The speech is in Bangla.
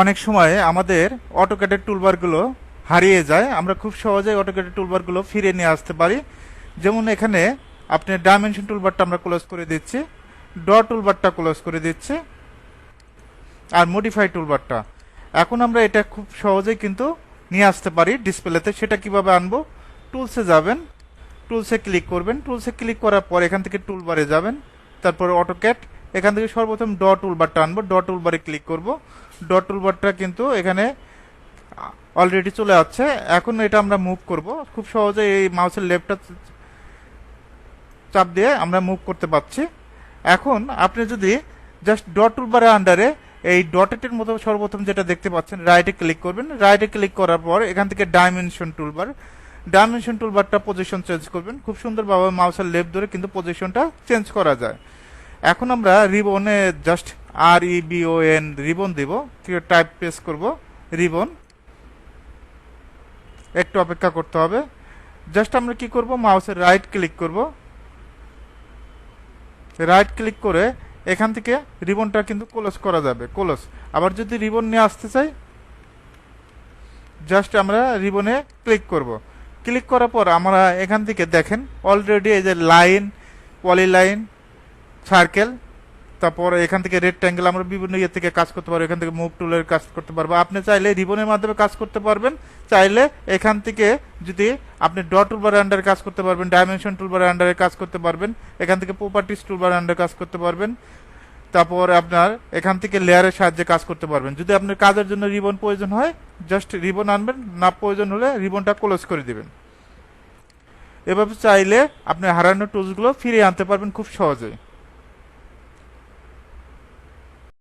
অনেক সময় আমাদের অটোক্যাটের টুলবারগুলো হারিয়ে যায়। আমরা খুব সহজেই অটোক্যাটের টুলবারগুলো ফিরে নিয়ে আসতে পারি। যেমন এখানে আপনি ডাইমেনশন টুলবারটা আমরা ক্লোজ করে দিচ্ছি ড টুলবারটা ক্লোজ করে দিচ্ছি, আর মডিফাই টুলবারটা এখন আমরা এটা খুব সহজেই কিন্তু নিয়ে আসতে পারি ডিসপ্লেতে সেটা কীভাবে আনব? টুলসে যাবেন টুলসে ক্লিক করবেন। টুলসে ক্লিক করার পর এখান থেকে টুলবারে যাবেন, তারপর অটোক্যাট এখান থেকে সর্বপ্রথম ড টুলবারটা আনব ড টুলবারে ক্লিক করব। ড টুলবারটা কিন্তু এখানে অলরেডি চলে আসছে। এখন এটা আমরা মুভ করব। খুব সহজে এই মাউসের লেফটটা চাপ দিয়ে আমরা মুভ করতে পারছি। এখন আপনি যদি জাস্ট ডট টুলবারের আন্ডারে এই ডটেটের মতো সর্বপ্রথম যেটা দেখতে পাচ্ছেন রাইটে ক্লিক করবেন। রাইটে ক্লিক করার পর এখান থেকে ডাইমেনশন টুলবার ডাইমেনশন টুলবারটা পজিশন চেঞ্জ করবেন। খুব সুন্দরভাবে মাউসের লেফট ধরে কিন্তু পজিশনটা চেঞ্জ করা যায়। এখন আমরা রিবনে just R I B O N ribbon দিব। টাইপ প্রেস করব, রিবন। একটু অপেক্ষা করতে হবে। জাস্ট আমরা কি করব মাউসের রাইট ক্লিক করব। রাইট ক্লিক করে এখান থেকে রিবনটা কিন্তু ক্লোজ করা যাবে ক্লোজ আবার যদি রিবন নিয়ে আসতে চাই জাস্ট আমরা রিবনে ক্লিক করব। ক্লিক করার পর আমরা এখান থেকে দেখেন অলরেডি এই যে লাইন পলি লাইন সার্কেল, তারপর এখান থেকে রেক্ট্যাঙ্গেল আমরা বিভিন্ন ইয়ে থেকে কাজ করতে পারব, এখান থেকে মুভ টুলের কাজ করতে পারব। আপনি চাইলে রিবনের মাধ্যমে কাজ করতে পারবেন, চাইলে এখান থেকে যদি আপনি ডট টুলবার আন্ডারে কাজ করতে পারবেন ডাইমেনশন টুলবার আন্ডারে কাজ করতে পারবেন, এখান থেকে প্রপার্টিস টুলবার আন্ডারে কাজ করতে পারবেন, তারপর আপনার এখান থেকে লেয়ারের সাহায্যে কাজ করতে পারবেন। যদি আপনার কাজের জন্য রিবন প্রয়োজন হয় জাস্ট রিবন আনবেন, না প্রয়োজন হলে রিবনটা ক্লোজ করে দেবেন। এভাবে চাইলে আপনি হারানো টুলসগুলো ফিরিয়ে আনতে পারবেন খুব সহজেই।